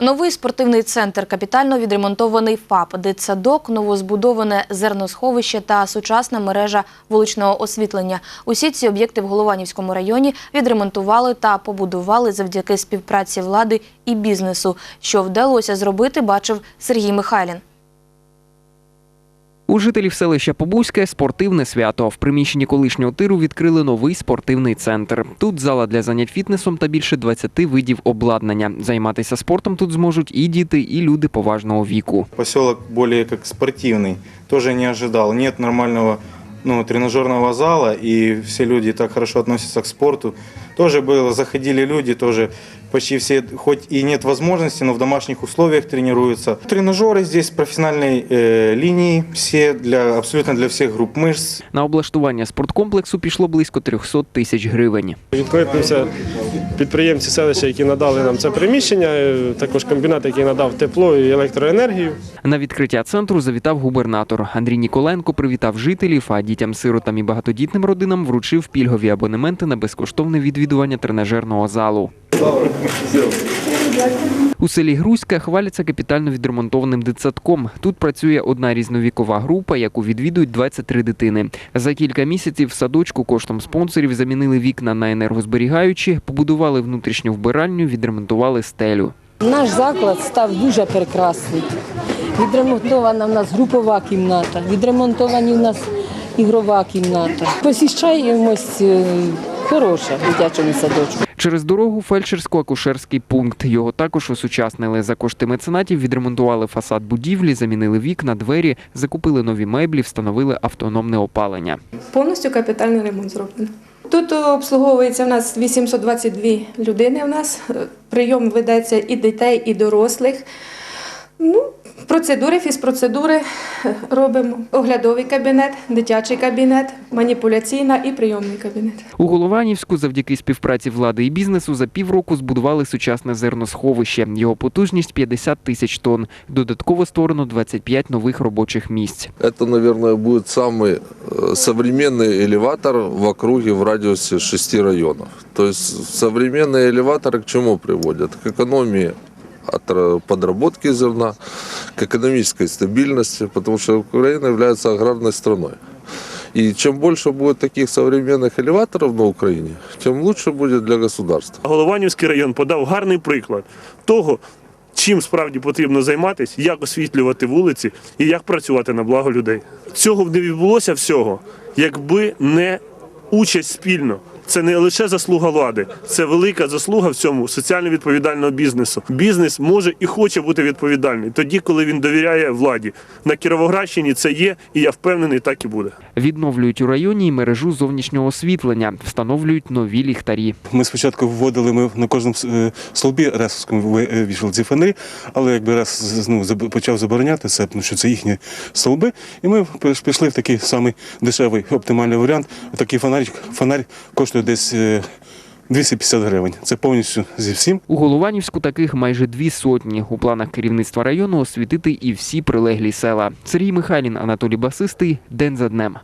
Новий спортивний центр, капітально відремонтований ФАП, дитсадок, новозбудоване зерносховище та сучасна мережа вуличного освітлення. Усі ці об'єкти в Голованівському районі відремонтували та побудували завдяки співпраці влади і бізнесу. Що вдалося зробити, бачив Сергій Михайлін. У жителів селища Побузьке спортивне свято. В приміщенні колишнього тиру відкрили новий спортивний центр. Тут зала для занять фітнесом та більше 20 видів обладнання. Займатися спортом тут зможуть і діти, і люди поважного віку. Поселок более как спортивный. Тоже не ожидал. Нет нормального ну, тренажерного зала, и все люди так хорошо относятся к спорту. Тоже было, заходили люди, тоже почти все, хоть и нет возможности, но в домашних условиях тренируются. Тренажеры здесь профессиональной э, линии, все для, абсолютно для всех групп мышц. На облаштування спорткомплексу пішло близько 300 тисяч гривень. Відкликнувся підприємці селища, які надали нам це приміщення, е, також комбінат, який надав тепло і електроенергію. На відкриття центру завітав губернатор. Андрій Ніколенко привітав жителів, а дітям, сиротам і багатодітним родинам вручив пільгові абонементи на безкоштовне відвідування тренажерного залу. У селі Грузька хваляться капітально відремонтованим дитсадком. Тут працює одна різновікова група, яку відвідують 23 дитини. За кілька місяців в садочку коштом спонсорів замінили вікна на енергозберігаючі, побудували внутрішню вбиральню, відремонтували стелю. Наш заклад став дуже прекрасний. Відремонтована в нас групова кімната, відремонтовані в нас ігрова кімната. Посіщаємось хороше в дитячому садочку. Через дорогу фельдшерсько-акушерський пункт. Його також осучаснили. За кошти меценатів відремонтували фасад будівлі, замінили вікна, двері, закупили нові меблі, встановили автономне опалення. Повністю капітальний ремонт зроблено. Тут обслуговується в нас 822 людини. У нас Е, прийом ведеться і дітей, і дорослих. Ну, процедури, фізпроцедури е, робимо. Оглядовий кабінет, дитячий кабінет, маніпуляційна і прийомний кабінет. У Голованівську завдяки співпраці влади і бізнесу за півроку збудували сучасне зерносховище. Його потужність 50 тисяч тонн. Додатково створено 25 нових робочих місць. Это, наверное, будет самый э, современный элеватор в округе в радиусе 6 районов. То есть современные элеваторы к чему приводят? К экономии от ра- подработки зерна, к экономической стабильности, потому что Украина является аграрной страной. И чем больше будет таких современных элеваторов на Украине, тем лучше будет для государства. Голованівський район подав гарний приклад того, чим справді потрібно займатися, як освітлювати вулиці і як працювати на благо людей. Цього б не відбулося всього, якби не участь спільно. Це не лише заслуга влади, це велика заслуга в цьому соціально відповідального бізнесу. Бізнес може і хоче бути відповідальний тоді, коли він довіряє владі. На Кіровоградщині це є, і я впевнений, так і буде. Відновлюють у районі і мережу зовнішнього освітлення, встановлюють нові ліхтарі. Ми спочатку вводили ми на кожному е, столбі ресовському е, вішали ці фонарі, але якби раз ну, почав забороняти це, тому що це їхні столби, і ми пішли в такий самий дешевий оптимальний варіант. Такий фонарь, фонарь коштує десь е, 250 гривень. Це повністю зі всім. У Голованівську таких майже дві сотні. У планах керівництва району освітити і всі прилеглі села. Сергій Михайлін, Анатолій Басистий. День за днем.